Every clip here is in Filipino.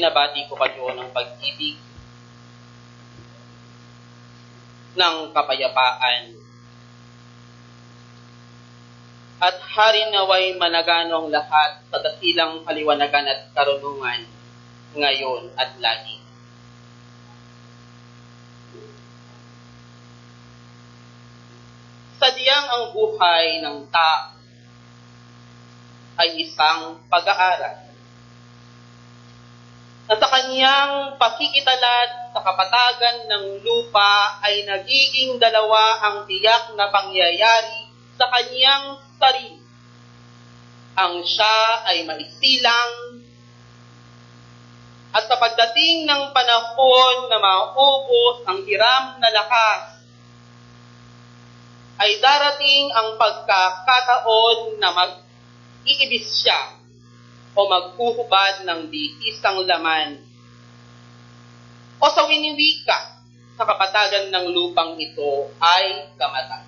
binabati ko kayo ng pag-ibig ng kapayapaan. At hari naway managano ang lahat sa dakilang kaliwanagan at karunungan ngayon at lagi. Sadyang ang buhay ng tao ay isang pag-aaral na sa kanyang pakikitalad sa kapatagan ng lupa ay nagiging dalawa ang tiyak na pangyayari sa kanyang sarili. Ang siya ay maisilang at sa pagdating ng panahon na maubos ang hiram na lakas, ay darating ang pagkakataon na mag-iibis siya o maghuhubad ng bihisang laman o sa winiwika sa kapatagan ng lupang ito ay kamatagan.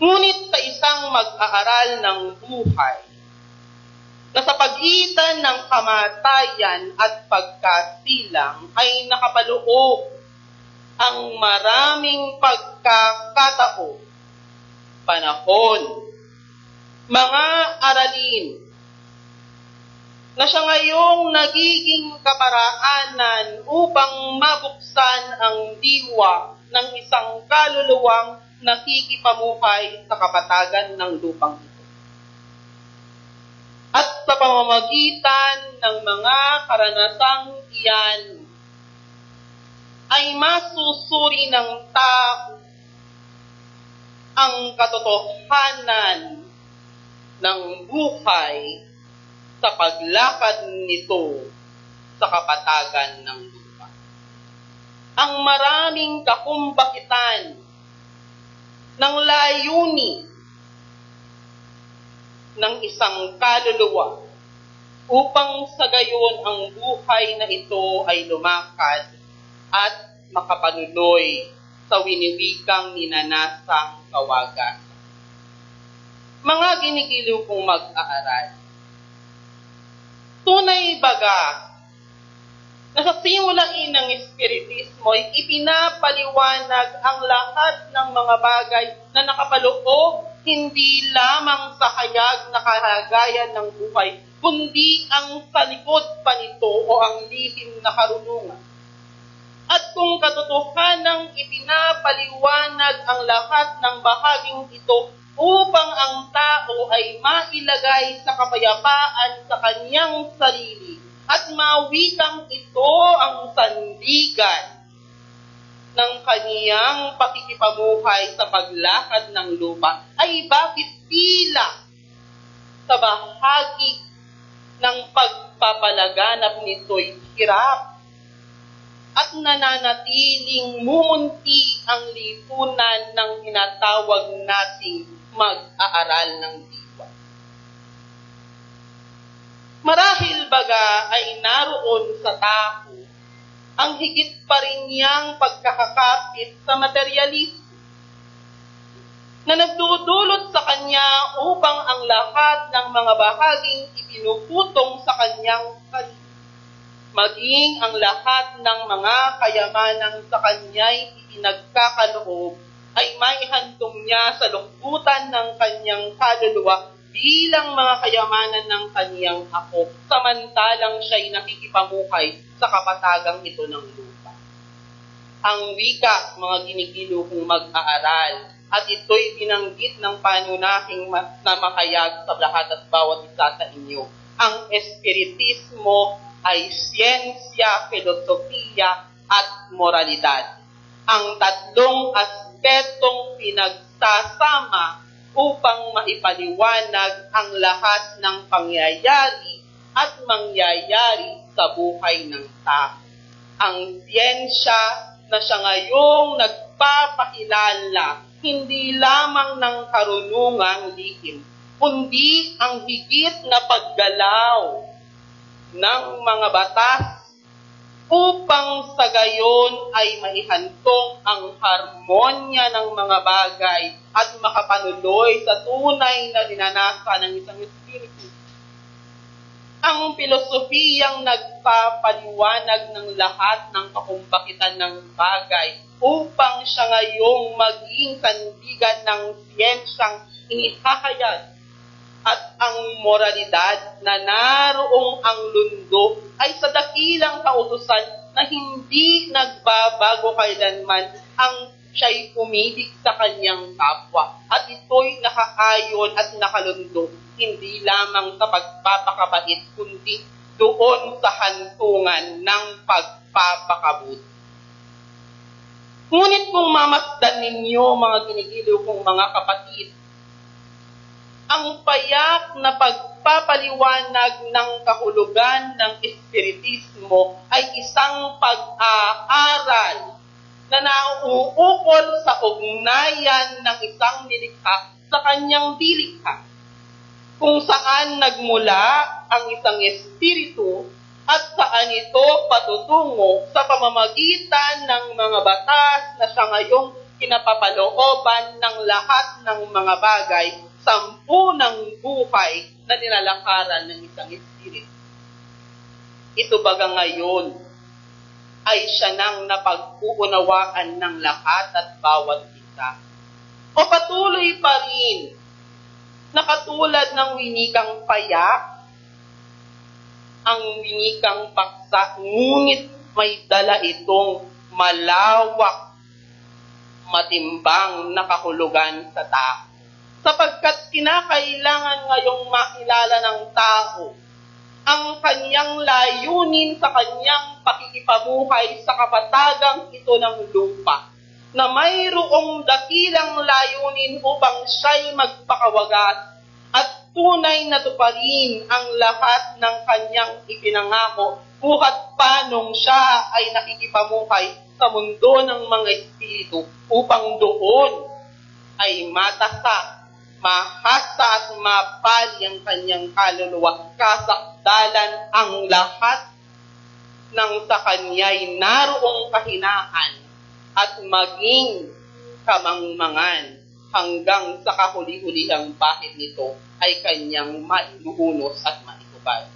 Ngunit sa isang mag-aaral ng buhay, na sa pagitan ng kamatayan at pagkasilang ay nakapaloob ang maraming pagkakatao, panahon, mga aralin, na siya ngayong nagiging kaparaanan upang mabuksan ang diwa ng isang kaluluwang nakikipamuhay sa kapatagan ng lupang ito. At sa pamamagitan ng mga karanasang iyan ay masusuri ng tao ang katotohanan ng buhay sa paglakad nito sa kapatagan ng lupa. Ang maraming kakumbakitan ng layuni ng isang kaluluwa upang sa gayon ang buhay na ito ay lumakad at makapanuloy sa winiwikang ninanasang kawagan. Mga ginigiliw kong mag-aaral. Tunay baga na sa simulain ng Espiritismo ay ipinapaliwanag ang lahat ng mga bagay na nakapaloob hindi lamang sa hayag na kahagayan ng buhay, kundi ang sa likod pa nito o ang lihim na karunungan. At kung katotohanang ipinapaliwanag ang lahat ng bahaging ito upang ang tao ay mailagay sa kapayapaan sa kanyang sarili at mawikang ito ang sandigan ng kaniyang pakikipamuhay sa paglakad ng lupa. Ay bakit tila sa bahagi ng pagpapalaganap nito'y hirap at nananatiling mumunti ang lipunan ng tinatawag nating mag-aaral ng diwa. Marahil baga ay naroon sa tao ang higit pa rin niyang pagkakakapit sa materialismo na nagdudulot sa kanya upang ang lahat ng mga bahaging ipinuputong sa kanyang sarili. Maging ang lahat ng mga kayamanan sa kanya'y ipinagkakaloob ay maihantong niya sa lungkutan ng kanyang kaluluwa bilang mga kayamanan ng kaniyang ako, samantalang siya'y nakikipamuhay sa kapatagang ito ng lupa. Ang wika, mga ginigilo kong mag-aaral, at ito'y binanggit ng panunahing na makayag sa lahat at bawat isa sa inyo. Ang espiritismo ay siyensya, filosofiya, at moralidad. Ang tatlong aspetong pinagsasama upang maipaliwanag ang lahat ng pangyayari at mangyayari sa buhay ng tao. Ang siyensya na siya ngayong nagpapakilala hindi lamang ng karunungang lihim, kundi ang higit na paggalaw ng mga batas upang sa gayon ay maihantong ang harmonya ng mga bagay at makapanuloy sa tunay na dinanasa ng isang espiritu. ang pilosofiyang nagpapaliwanag ng lahat ng kakumbakitan ng bagay upang siya ngayong maging sandigan ng siyensyang inihahayag at ang moralidad na naroong ang lundo ay sa dakilang kautusan na hindi nagbabago kailanman ang siya'y umibig sa kanyang kapwa at ito'y nakaayon at nakalundo hindi lamang sa pagpapakabait kundi doon sa hantungan ng pagpapakabuti. Ngunit kung mamasdan ninyo mga ginigiliw kong mga kapatid, ang payak na pagpapaliwanag ng kahulugan ng espiritismo ay isang pag-aaral na nauukol sa ugnayan ng isang nilikha sa kanyang dilikha kung saan nagmula ang isang espiritu at saan ito patutungo sa pamamagitan ng mga batas na siya ngayong kinapapalooban ng lahat ng mga bagay sampu ng buhay na nilalakaran ng isang espiritu. Ito baga ngayon ay siya nang napag-uunawaan ng lahat at bawat isa. O patuloy pa rin na katulad ng winikang payak, ang winikang paksa, ngunit may dala itong malawak, matimbang na kahulugan sa tao sapagkat kinakailangan ngayong makilala ng tao ang kanyang layunin sa kanyang pakikipabuhay sa kapatagang ito ng lupa na mayroong dakilang layunin upang siya'y magpakawagas at tunay na tuparin ang lahat ng kanyang ipinangako. Buhat pa nung siya ay nakikipamuhay sa mundo ng mga espiritu upang doon ay matasa mahasa at mapali ang kanyang kaluluwa, kasakdalan ang lahat ng sa kanya'y naroong kahinaan at maging kamangmangan hanggang sa kahuli-hulihang bakit nito ay kanyang mailuhunos at maitubad.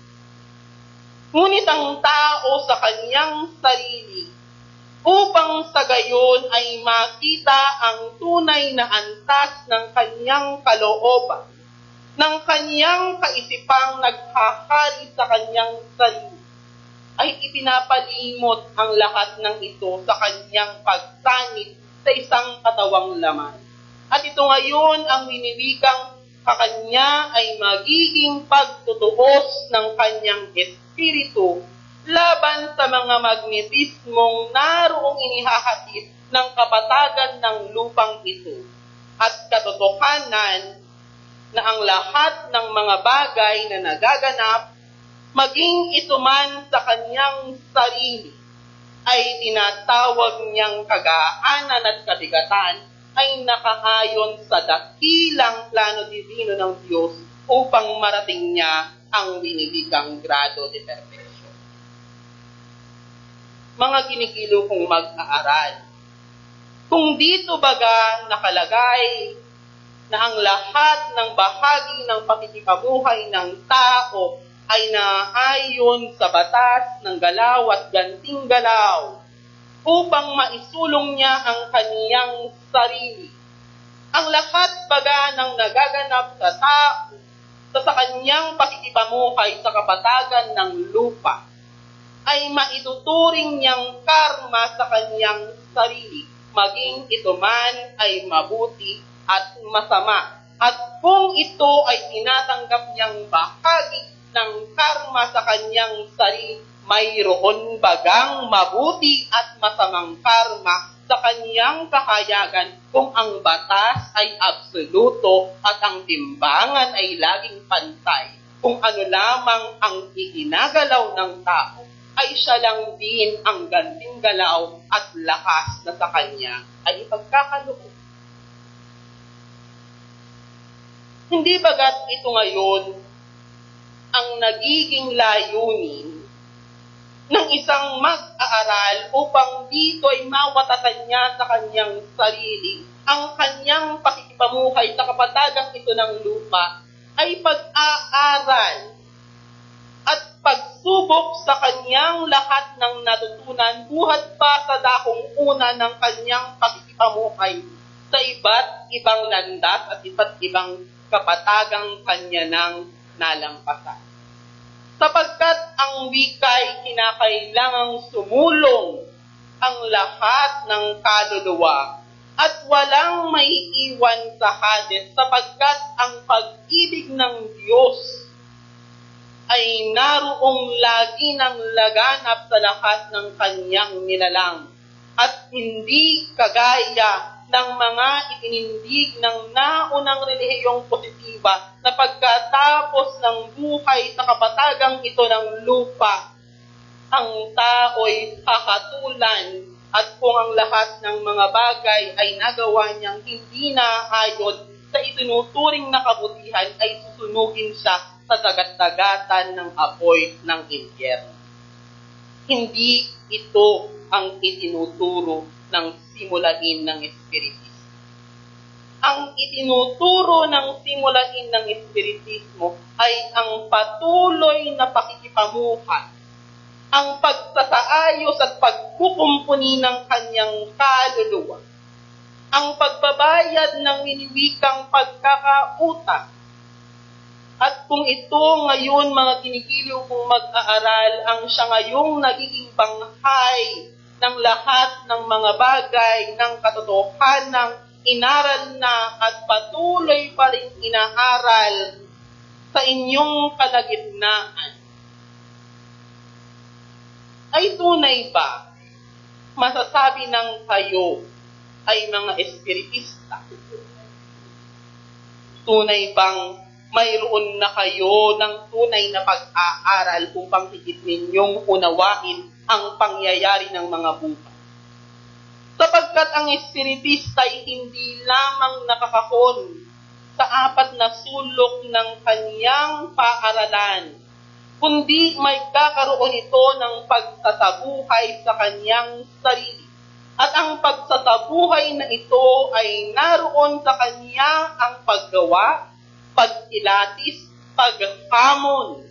Ngunit ang tao sa kanyang sarili upang sa gayon ay makita ang tunay na antas ng kanyang kalooban, ng kanyang kaisipang naghahari sa kanyang sarili, ay ipinapalimot ang lahat ng ito sa kanyang pagsanit sa isang katawang laman. At ito ngayon ang winiwikang kakanya ay magiging pagtutuos ng kanyang espiritu laban sa mga magnetismong naroong inihahatid ng kapatagan ng lupang ito at katotohanan na ang lahat ng mga bagay na nagaganap, maging ito man sa kanyang sarili, ay tinatawag niyang kagaanan at kabigatan ay nakaayon sa dakilang plano divino ng Diyos upang marating niya ang binibigang grado de perfection mga ginigilo kong mag-aaral. Kung dito baga nakalagay na ang lahat ng bahagi ng pakikipabuhay ng tao ay naayon sa batas ng galaw at ganting galaw upang maisulong niya ang kaniyang sarili. Ang lahat baga ng nagaganap sa tao sa, sa kanyang pakikipamuhay sa kapatagan ng lupa ay maituturing niyang karma sa kanyang sarili, maging ito man ay mabuti at masama. At kung ito ay tinatanggap niyang bahagi ng karma sa kanyang sarili, mayroon bagang mabuti at masamang karma sa kanyang kahayagan kung ang batas ay absoluto at ang timbangan ay laging pantay. Kung ano lamang ang iginagalaw ng tao ay siya lang din ang ganting galaw at lakas na sa kanya ay ipagkakaloob. Hindi bagat ito ngayon ang nagiging layunin ng isang mag-aaral upang dito ay mawatatan niya sa kanyang sarili ang kanyang pakikipamuhay sa kapatagang ito ng lupa ay pag-aaral pagsubok sa kanyang lahat ng natutunan buhat pa sa dakong una ng kanyang pakikipamuhay sa iba't ibang landas at iba't ibang kapatagang kanya nang nalampasan. Sapagkat ang wika'y kinakailangang sumulong ang lahat ng kaluluwa at walang maiiwan sa Hades sapagkat ang pag-ibig ng Diyos ay naroong lagi ng laganap sa lahat ng kanyang nilalang. At hindi kagaya ng mga itinindig ng naunang relihiyong positiba na pagkatapos ng buhay sa kapatagang ito ng lupa, ang tao'y kakatulan. At kung ang lahat ng mga bagay ay nagawa niyang hindi na ayon sa itinuturing na kabutihan ay susunugin siya sa dagat-dagatan ng apoy ng impyerno. Hindi ito ang itinuturo ng simulain ng Espiritismo. Ang itinuturo ng simulain ng Espiritismo ay ang patuloy na pakikipamuhay, ang pagsasaayos at pagkukumpuni ng kanyang kaluluwa, ang pagbabayad ng niniwikang pagkakautang, at kung ito ngayon mga kinikiliw kong mag-aaral, ang siya ngayong nagiging banghay ng lahat ng mga bagay ng katotohanan inaral na at patuloy pa rin inaaral sa inyong kalagitnaan. Ay tunay ba masasabi ng kayo ay mga espiritista? Tunay bang mayroon na kayo ng tunay na pag-aaral upang higit ninyong unawain ang pangyayari ng mga buhay. Sapagkat ang espiritista ay hindi lamang nakakakon sa apat na sulok ng kanyang paaralan, kundi may kakaroon ito ng pagtatabuhay sa kanyang sarili. At ang pagtatabuhay na ito ay naroon sa kanya ang paggawa pagkilatis, paghamon,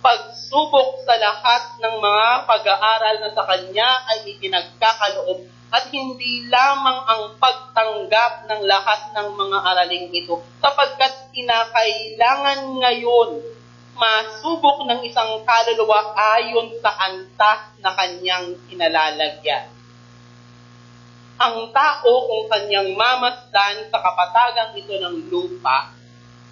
pagsubok sa lahat ng mga pag-aaral na sa Kanya ay ikinagkakaloob at hindi lamang ang pagtanggap ng lahat ng mga araling ito sapagkat kinakailangan ngayon masubok ng isang kaluluwa ayon sa antas na kanyang kinalalagyan. Ang tao kung kanyang mamasdan sa kapatagang ito ng lupa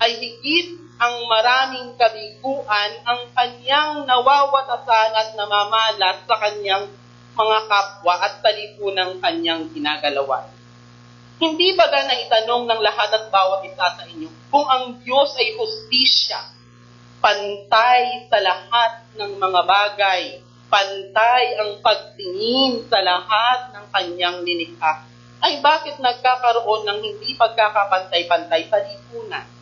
ay higit ang maraming kabiguan ang kanyang nawawatasan at namamalas sa kanyang mga kapwa at talipunang kanyang ginagalawan. Hindi ba na itanong ng lahat at bawat isa sa inyo kung ang Diyos ay hustisya, pantay sa lahat ng mga bagay, pantay ang pagtingin sa lahat ng kanyang linikha, ay bakit nagkakaroon ng hindi pagkakapantay-pantay sa lipunan?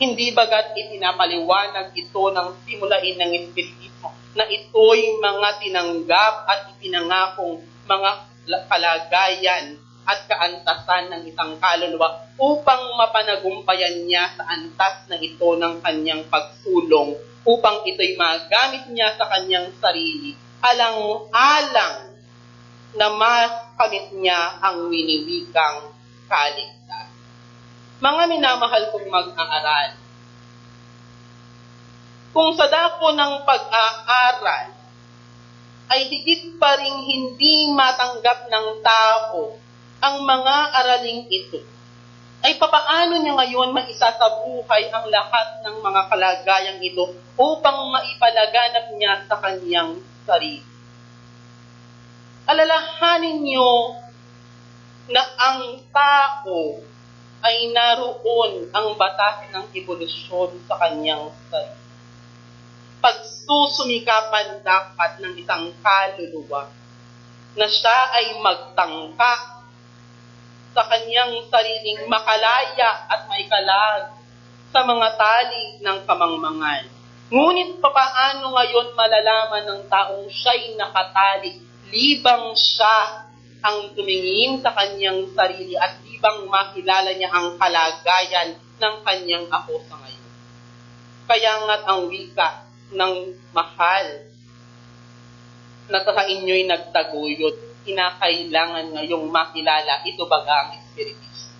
Hindi bagat ipinapaliwanag ito ng simulain ng Espiritismo na ito'y mga tinanggap at ipinangakong mga kalagayan at kaantasan ng isang kaluluwa upang mapanagumpayan niya sa antas na ito ng kanyang pagsulong upang ito'y magamit niya sa kanyang sarili alang-alang na makamit niya ang winiwikang kaligtasan. Mga minamahal kong mag-aaral, kung sa dako ng pag-aaral ay higit pa rin hindi matanggap ng tao ang mga araling ito, ay papaano niya ngayon maisasabuhay ang lahat ng mga kalagayang ito upang maipalaganap niya sa kanyang sarili. Alalahanin niyo na ang tao ay naroon ang batas ng evolusyon sa kanyang sarili. Pagsusumikapan dapat ng isang kaluluwa na siya ay magtangka sa kanyang sariling makalaya at maikalag sa mga tali ng kamangmangan. Ngunit papaano ngayon malalaman ng taong siya'y nakatali, libang siya ang tumingin sa kanyang sarili at bang makilala niya ang kalagayan ng kanyang ako sa ngayon. Kaya nga't ang wika, ng mahal na sa inyo'y nagtaguyod, kinakailangan ngayong makilala ito baga ang Espiritismo.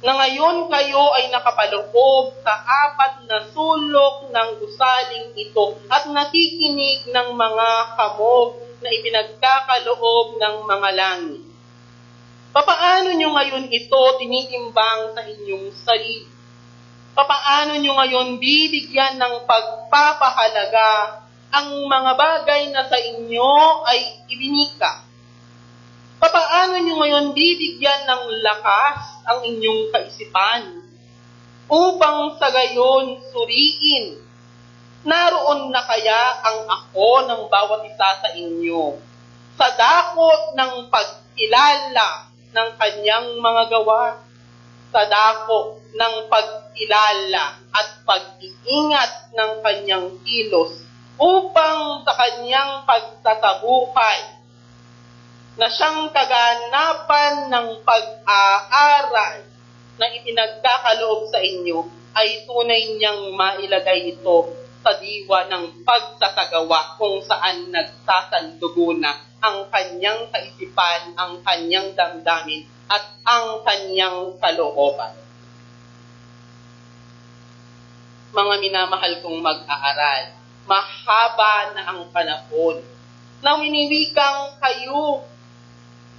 Na ngayon kayo ay nakapaloob sa apat na sulok ng gusaling ito at nakikinig ng mga kamog na ipinagkakaloob ng mga langit. Papaano nyo ngayon ito tinitimbang sa inyong sarili? Papaano nyo ngayon bibigyan ng pagpapahalaga ang mga bagay na sa inyo ay ibinika? Papaano nyo ngayon bibigyan ng lakas ang inyong kaisipan upang sa gayon suriin naroon na kaya ang ako ng bawat isa sa inyo sa dako ng pagkilala ng kanyang mga gawa, sa dako ng pagkilala at pag-iingat ng kanyang kilos upang sa kanyang pagtatabuhay na siyang kaganapan ng pag-aaral na ipinagkakaloob sa inyo ay tunay niyang mailagay ito sa diwa ng pagsasagawa kung saan nagsasandugo na ang kanyang kaisipan, ang kanyang damdamin, at ang kanyang kalooban. Mga minamahal kong mag-aaral, mahaba na ang panahon na winiwikang kayo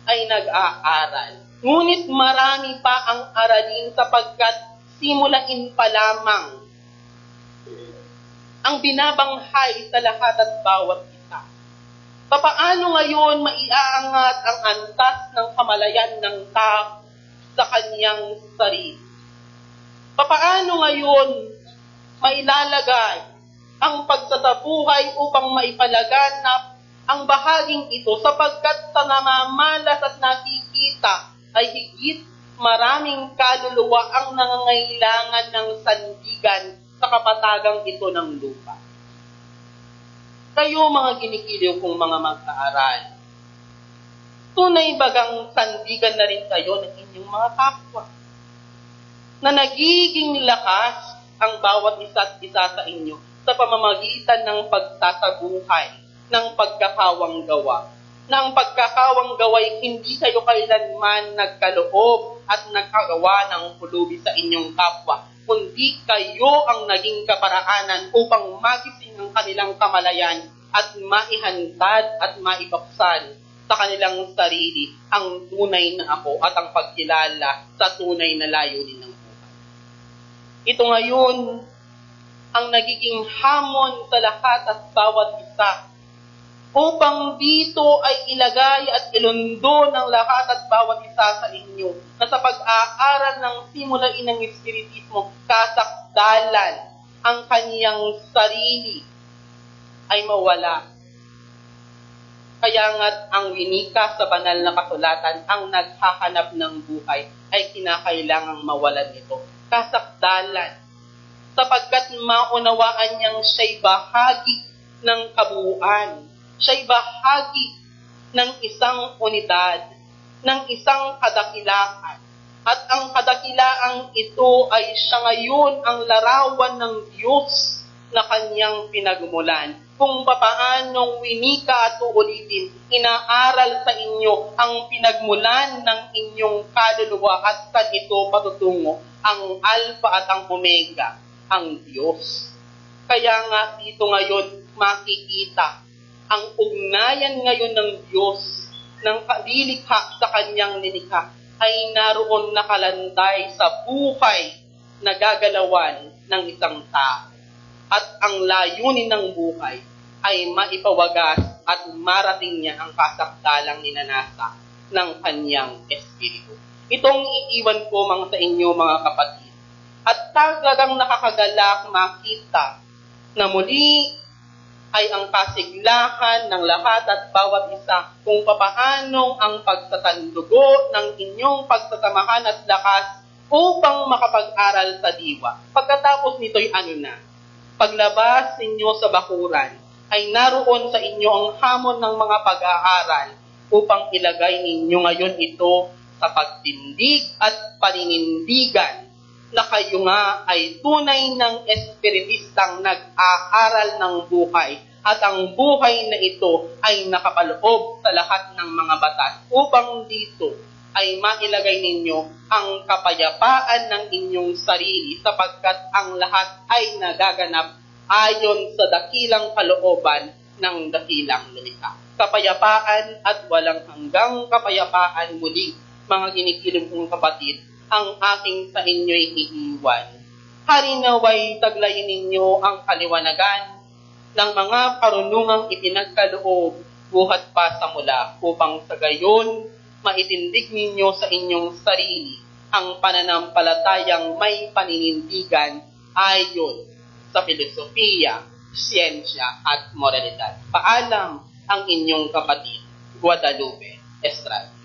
ay nag-aaral. Ngunit marami pa ang aralin sapagkat simulain pa lamang ang binabanghay sa lahat at bawat. Papaano ngayon maiaangat ang antas ng kamalayan ng tao sa kanyang sarili? Papaano ngayon mailalagay ang pagsatabuhay upang maipalaganap ang bahaging ito sapagkat sa namamalas at nakikita ay higit maraming kaluluwa ang nangangailangan ng sandigan sa kapatagang ito ng lupa. Kayo mga ginikiliw kong mga mag-aaral, tunay bagang sandigan na rin kayo ng inyong mga kapwa na nagiging lakas ang bawat isa't isa sa inyo sa pamamagitan ng pagtatabuhay ng pagkakawang gawa. Na ang pagkakawang gaway hindi kayo kailanman nagkaloob at nagkagawa ng pulubi sa inyong kapwa, kundi kayo ang naging kaparaanan upang magising ang kanilang kamalayan at maihantad at maibaksan sa kanilang sarili ang tunay na ako at ang pagkilala sa tunay na layunin ng buhay. Ito ngayon ang nagiging hamon sa lahat at bawat isa upang dito ay ilagay at ilundo ng lahat at bawat isa sa inyo na sa pag-aaral ng simulain ng Espiritismo, kasakdalan ang kaniyang sarili ay mawala. Kaya nga't ang winika sa banal na kasulatan ang naghahanap ng buhay ay kinakailangang mawalan nito. Kasakdalan. Sapagkat maunawaan niyang siya'y bahagi ng kabuuan siya'y bahagi ng isang unidad, ng isang kadakilaan. At ang kadakilaang ito ay siya ngayon ang larawan ng Diyos na kanyang pinagmulan. Kung papaanong winika at uulitin, inaaral sa inyo ang pinagmulan ng inyong kaluluwa at sa ito patutungo ang Alpha at ang Omega, ang Diyos. Kaya nga dito ngayon makikita ang ugnayan ngayon ng Diyos ng kalilikha sa kanyang nilikha ay naroon nakalanday sa buhay na gagalawan ng isang tao. At ang layunin ng buhay ay maipawagas at marating niya ang kasakdalang ninanasa ng kanyang espiritu. Itong iiwan ko mga sa inyo mga kapatid. At talagang nakakagalak makita na muli ay ang kasiglahan ng lahat at bawat isa. Kung papaano ang pagtatandugo ng inyong pagsasamahan at lakas upang makapag-aral sa diwa. Pagkatapos nito'y ano na, paglabas ninyo sa bakuran, ay naroon sa inyo ang hamon ng mga pag-aaral upang ilagay ninyo ngayon ito sa pagtindig at paninindigan na kayo nga ay tunay ng espiritistang nag-aaral ng buhay at ang buhay na ito ay nakapaloob sa lahat ng mga batas upang dito ay mailagay ninyo ang kapayapaan ng inyong sarili sapagkat ang lahat ay nagaganap ayon sa dakilang kalooban ng dakilang lumikha. Kapayapaan at walang hanggang kapayapaan muli, mga ginikilig kong kapatid, ang aking sa inyo'y iiwan. Harinaway taglayin ninyo ang kaliwanagan ng mga karunungang ipinagkaloob buhat pa sa mula upang sa gayon maitindig ninyo sa inyong sarili ang pananampalatayang may paninindigan ayon sa filosofiya, siyensya at moralidad. Paalam ang inyong kapatid, Guadalupe Estrada.